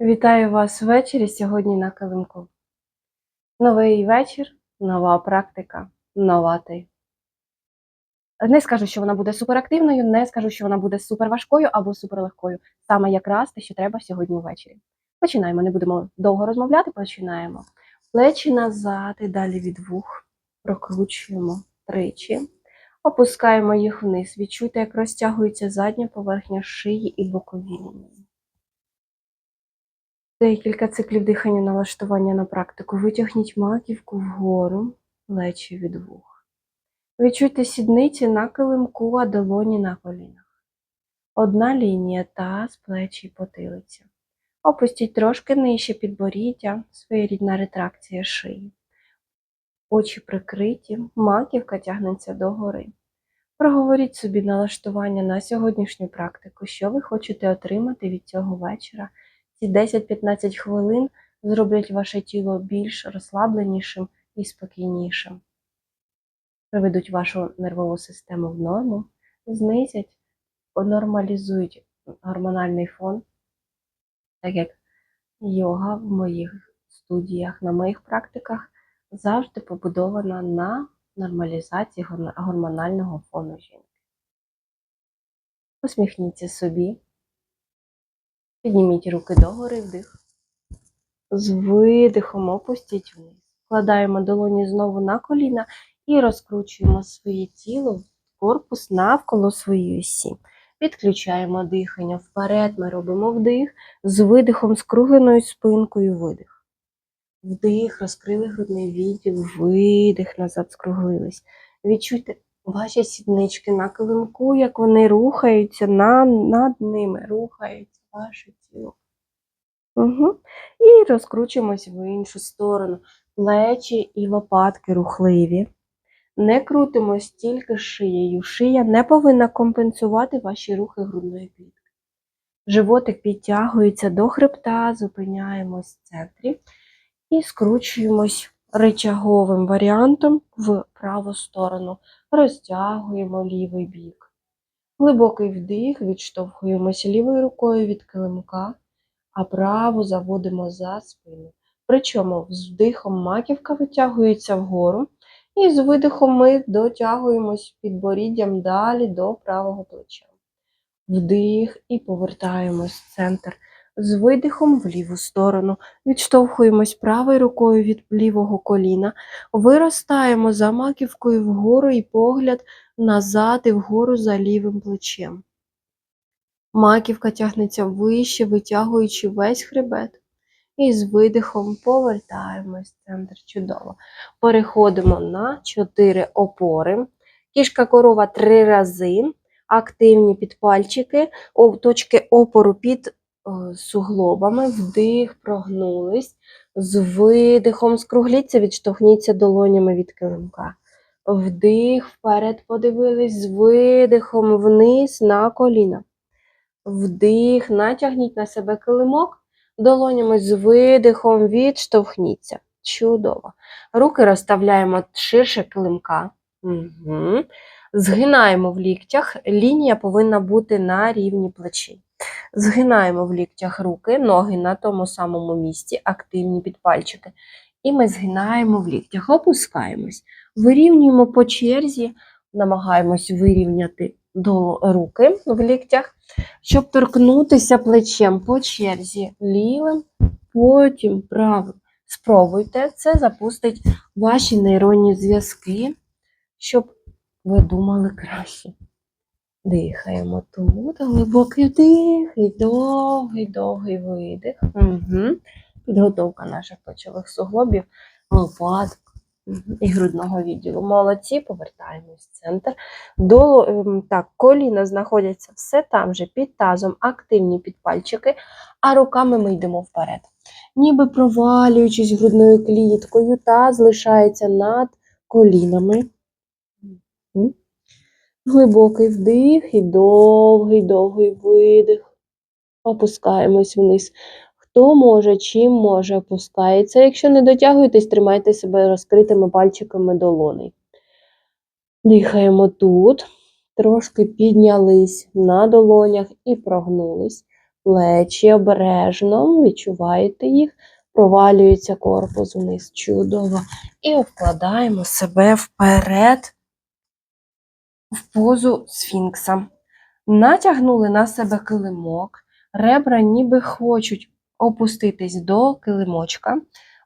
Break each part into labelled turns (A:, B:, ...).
A: Вітаю вас ввечері сьогодні на килимку. Новий вечір, нова практика, нова ти. Не скажу, що вона буде суперактивною, не скажу, що вона буде суперважкою або суперлегкою. Саме якраз те, що треба сьогодні ввечері. Починаємо, не будемо довго розмовляти, починаємо. Плечі назад і далі від вух. Прокручуємо тричі. Опускаємо їх вниз. Відчуйте, як розтягується задня поверхня шиї і бокові лінії. Декілька циклів дихання налаштування на практику. Витягніть маківку вгору, плечі від вух. Відчуйте сідниці на килимку, а долоні на колінах. Одна лінія таз, плечі і потилиця. Опустіть трошки нижче підборіддя, своєрідна ретракція шиї. Очі прикриті, маківка тягнеться догори. Проговоріть собі налаштування на сьогоднішню практику, що ви хочете отримати від цього вечора. Ці 10-15 хвилин зроблять ваше тіло більш розслабленішим і спокійнішим. Приведуть вашу нервову систему в норму, знизять, нормалізують гормональний фон, так як йога в моїх студіях, на моїх практиках завжди побудована на нормалізації гормонального фону жінки. Посміхніться собі. Підніміть руки догори, вдих. З видихом опустіть вниз. Вкладаємо долоні знову на коліна і розкручуємо своє тіло, корпус навколо своєї осі. Підключаємо дихання вперед, ми робимо вдих, з видихом, з кругленою спинкою видих. Вдих, розкрили грудний відділ, видих, назад скруглились. Відчуйте ваші сіднички на килимку, як вони рухаються на, над ними, рухається ваше тіло. Угу. І розкручуємось в іншу сторону. Плечі і лопатки рухливі. Не крутимось тільки шиєю. Шия не повинна компенсувати ваші рухи грудної клітки. Животик підтягується до хребта, зупиняємось в центрі і скручуємось ричаговим варіантом в праву сторону. Розтягуємо лівий бік. Глибокий вдих, відштовхуємося лівою рукою від килимка, а праву заводимо за спину. Причому з вдихом маківка витягується вгору, і з видихом ми дотягуємось підборіддям далі до правого плеча. Вдих і повертаємось в центр. З видихом в ліву сторону. Відштовхуємось правою рукою від лівого коліна, виростаємо за маківкою вгору і погляд назад і вгору за лівим плечем. Маківка тягнеться вище, витягуючи весь хребет. І з видихом повертаємось в центр чудово. Переходимо на 4 опори. Кішка корова 3 рази. Активні підпальчики, точки опору під суглобами. Вдих, прогнулись. З видихом скругліться, відштовхніться долонями від килимка. Вдих, вперед подивились, з видихом вниз на коліна. Вдих, натягніть на себе килимок, долонями з видихом відштовхніться. Чудово. Руки розставляємо ширше килимка. Угу. Згинаємо в ліктях. Лінія повинна бути на рівні плечей. Згинаємо в ліктях руки, ноги на тому самому місці, активні підпальчики. І ми згинаємо в ліктях, опускаємось. Вирівнюємо по черзі, намагаємось вирівняти до руки в ліктях, щоб торкнутися плечем по черзі лівим, потім правим. Спробуйте, це запустить ваші нейронні зв'язки, щоб ви думали краще. Дихаємо тут, глибокий вдих і довгий, довгий видих. Угу. Підготовка наших плечових суглобів, лопаток і грудного відділу. Молодці, повертаємось в центр. До, ем, так, коліна знаходяться все там же під тазом, активні підпальчики, а руками ми йдемо вперед. Ніби провалюючись грудною кліткою, таз лишається над колінами. Глибокий вдих і довгий, довгий видих. Опускаємось вниз. Хто може, чим може, опускається. Якщо не дотягуєтесь, тримайте себе розкритими пальчиками долоней. Дихаємо тут. Трошки піднялись на долонях і прогнулись. плечі обережно, відчуваєте їх, провалюється корпус вниз. Чудово. І вкладаємо себе вперед в позу сфінкса. Натягнули на себе килимок, ребра ніби хочуть опуститись до килимочка.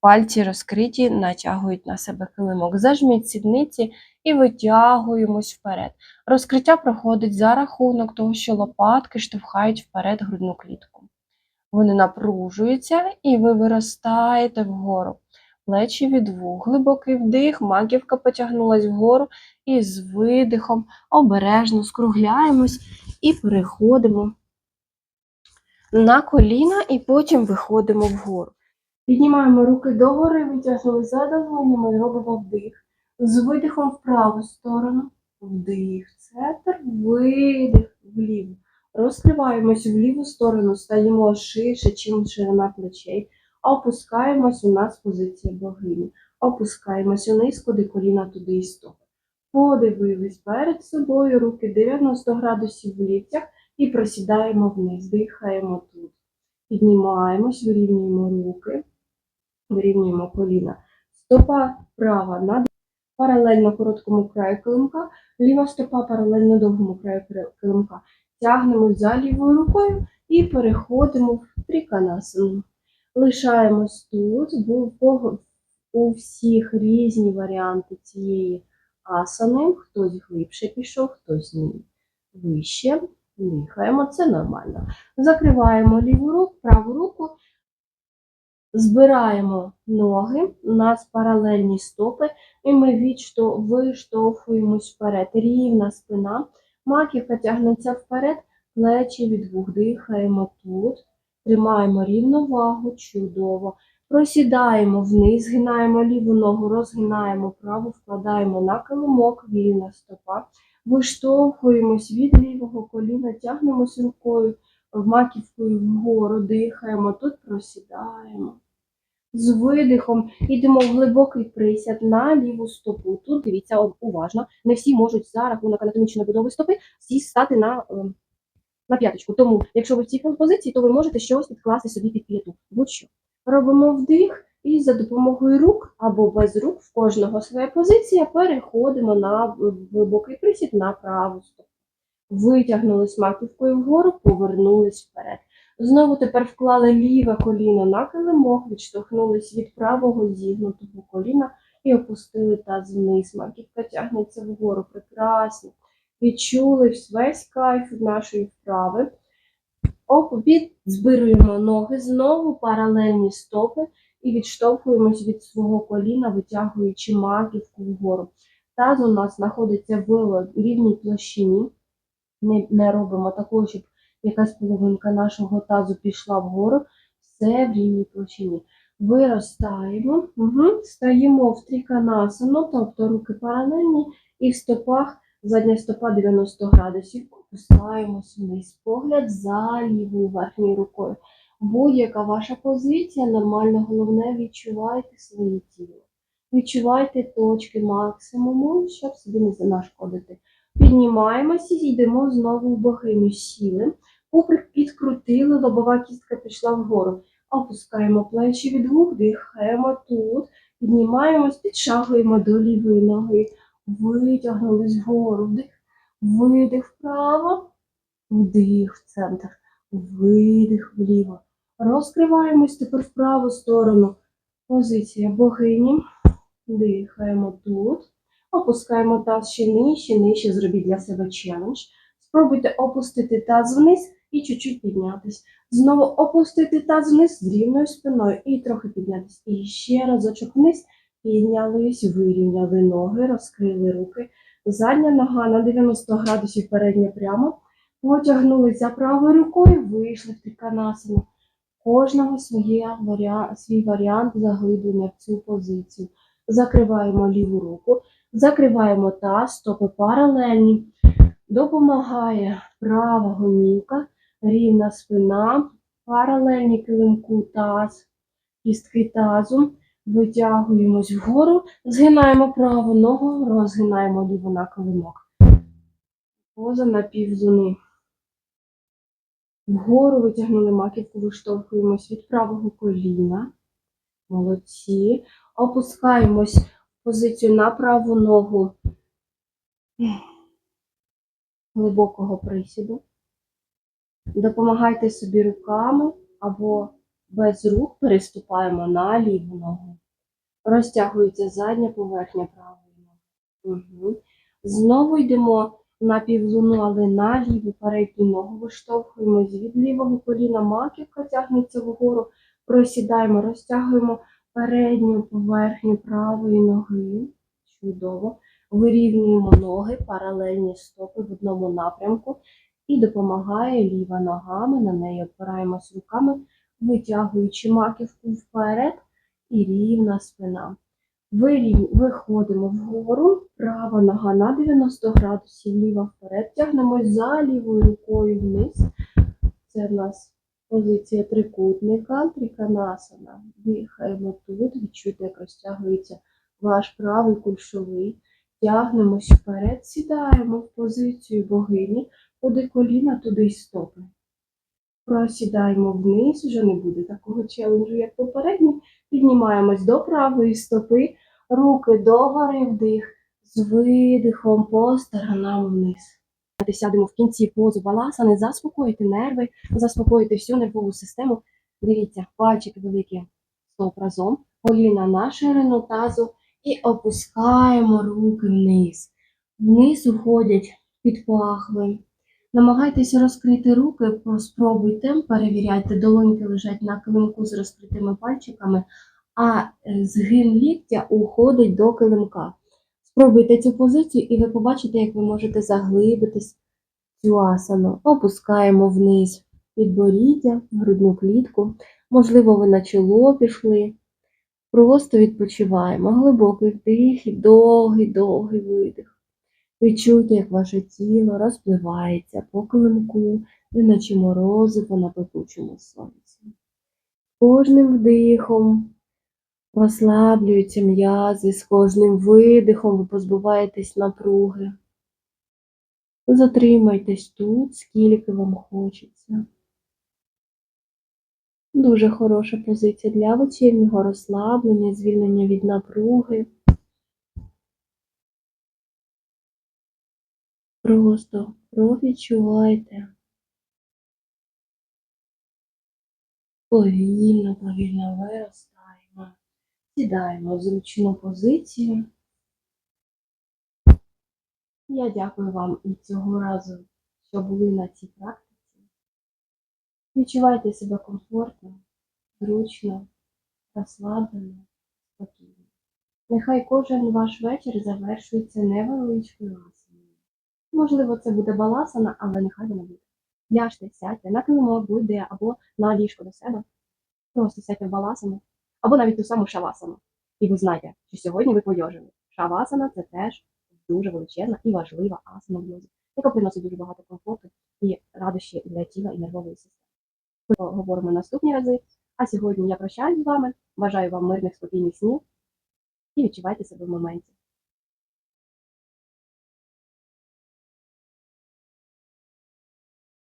A: Пальці розкриті, натягують на себе килимок. Зажміть сідниці і витягуємось вперед. Розкриття проходить за рахунок того, що лопатки штовхають вперед грудну клітку. Вони напружуються і ви виростаєте вгору. Плечі від вух, глибокий вдих, маківка потягнулась вгору і з видихом обережно скругляємось і переходимо на коліна і потім виходимо вгору. Піднімаємо руки догори, витягнули за долонями, робимо вдих. З видихом в праву сторону. Вдих, центр, видих вліво. Розкриваємось в ліву сторону, стаємо ширше, чим ширина плечей. Опускаємось у нас позиція богині. Опускаємось вниз, куди коліна туди і стопи. Подивились перед собою, руки 90 градусів в ліктях і просідаємо вниз, дихаємо тут. Піднімаємось, вирівнюємо руки, вирівнюємо коліна. Стопа права над паралельно короткому краю килимка, ліва стопа паралельно довгому краю килимка. Тягнемо за лівою рукою і переходимо в триканасану. Лишаємось тут, бо у всіх різні варіанти цієї асани. Хтось глибше пішов, хтось ні. Вище. Дихаємо, це нормально. Закриваємо ліву руку, праву руку, збираємо ноги, у нас паралельні стопи, і ми відшто, виштовхуємось вперед. Рівна спина, маківка тягнеться вперед, плечі від вух. Дихаємо тут, тримаємо рівновагу, чудово. Просідаємо вниз, згинаємо ліву ногу, розгинаємо праву, вкладаємо на килимок, вільна стопа. Виштовхуємось від лівого коліна, тягнемось рукою, маківкою вгору, дихаємо, тут просідаємо. З видихом йдемо в глибокий присяд на ліву стопу. Тут дивіться уважно. Не всі можуть за рахунок анатомічної будови стопи всі стати на, е, на п'яточку. Тому, якщо ви в цій позиції, то ви можете щось підкласти собі під п'яту. Будь-що. Робимо вдих і за допомогою рук або без рук, в кожного своя позиція, переходимо на глибокий присід на праву стопу. Витягнулись маківкою вгору, повернулись вперед. Знову тепер вклали ліве коліно на килимок, відштовхнулись від правого зігнутого коліна і опустили таз вниз. Маківка тягнеться вгору. Прекрасно. Відчули весь кайф нашої вправи. Оп, від збируємо ноги, знову паралельні стопи і відштовхуємось від свого коліна, витягуючи маківку вгору. Таз у нас знаходиться в рівній площині. Не, не робимо такого, щоб якась половинка нашого тазу пішла вгору. Все в рівній площині. Виростаємо, угу. стаємо в триканасану, тобто руки паралельні, і в стопах задня стопа 90 градусів. Опускаємось вниз. Погляд за лівою верхньою рукою. Будь-яка ваша позиція, нормально, головне, відчувайте своє тіло. Відчувайте точки максимуму, щоб собі не занашкодити. Піднімаємося йдемо знову в богиню. Сіли. Куприк підкрутили, лобова кістка пішла вгору. Опускаємо плечі від вух, дихаємо тут. Піднімаємось, підшагуємо до лівої ноги. Витягнулись вгору. Вдих, видих вправо, вдих в центр, видих вліво. Розкриваємось тепер в праву сторону. Позиція богині. Дихаємо тут. Опускаємо таз ще нижче, нижче зробіть для себе челендж. Спробуйте опустити таз вниз і чуть-чуть піднятись. Знову опустити таз вниз з рівною спиною і трохи піднятись. І ще разочок вниз. Піднялись, вирівняли ноги, розкрили руки. Задня нога на 90 градусів передня прямо. Потягнулись за правою рукою, вийшли в триканасану. Кожного своє свій варіант заглиблення в цю позицію. Закриваємо ліву руку, закриваємо таз, стопи паралельні. Допомагає права гомілка, рівна спина, паралельні килимку таз, кістки тазу. Витягуємось вгору, згинаємо праву ногу, розгинаємо ліву на килимок. Поза напівзуни. Вгору витягнули маківку, виштовхуємось від правого коліна. Молодці. Опускаємось в позицію на праву ногу глибокого присіду. Допомагайте собі руками або без рук переступаємо на ліву ногу. Розтягується задня поверхня правої ноги. Угу. Знову йдемо на півлуну, але на ліву передню ногу виштовхуємось від лівого коліна, маківка тягнеться вгору, просідаємо, розтягуємо передню поверхню правої ноги. Чудово. Вирівнюємо ноги, паралельні стопи в одному напрямку і допомагає ліва нога. Ми на неї опираємось руками, витягуючи маківку вперед і рівна спина. Виходимо вгору, права нога на 90 градусів, ліва вперед. Тягнемось за лівою рукою вниз. Це в нас позиція трикутника, триканасана. Дихаємо тут, відчуйте, як розтягується ваш правий кульшовий. Тягнемось вперед, сідаємо в позицію богині, куди коліна, туди й стопи. Просідаємо вниз, вже не буде такого челенджу, як попередньо. Піднімаємось до правої стопи, руки догори вдих, з видихом по сторонам вниз. Сядемо в кінці позу баласани, заспокоїти нерви, заспокоїти всю нервову систему. Дивіться, пальчики великі стоп разом, коліна на ширину тазу і опускаємо руки вниз. Вниз уходять під пахви. Намагайтеся розкрити руки, спробуйте, перевіряйте, долоньки лежать на килимку з розкритими пальчиками, а е, згин ліктя уходить до килимка. Спробуйте цю позицію, і ви побачите, як ви можете заглибитись цю асану. Опускаємо вниз підборіддя, грудну клітку. Можливо, ви на чоло пішли. Просто відпочиваємо. Глибокий вдих і довгий, довгий видих. Відчуйте, як ваше тіло розпливається по килимку, неначе морозиво на пекучому сонці. Кожним вдихом розслаблюються м'язи, з кожним видихом ви позбуваєтесь напруги. Затримайтесь тут, скільки вам хочеться. Дуже хороша позиція для вечірнього розслаблення, звільнення від напруги. Просто провідчувайте. Повільно, повільно виростаємо. Сідаємо в зручну позицію. Я дякую вам і цього разу, що були на цій практиці. Відчувайте себе комфортно, зручно, розслаблено, спокійно. Нехай кожен ваш вечір завершується невеличкою асаною. Можливо, це буде баласана, але нехай вона буде. Ляжте, сядьте на килимок, будь-де або на ліжко до себе. Просто сядьте в баласану, або навіть ту саму шавасану. І ви знаєте, що сьогодні ви пойожили. Шавасана це теж дуже величезна і важлива асана в йозі, яка приносить дуже багато комфорту і радощі для тіла і нервової системи. Ми поговоримо наступні рази. А сьогодні я прощаюсь з вами. Бажаю вам мирних спокійних снів і відчувайте себе в моменті.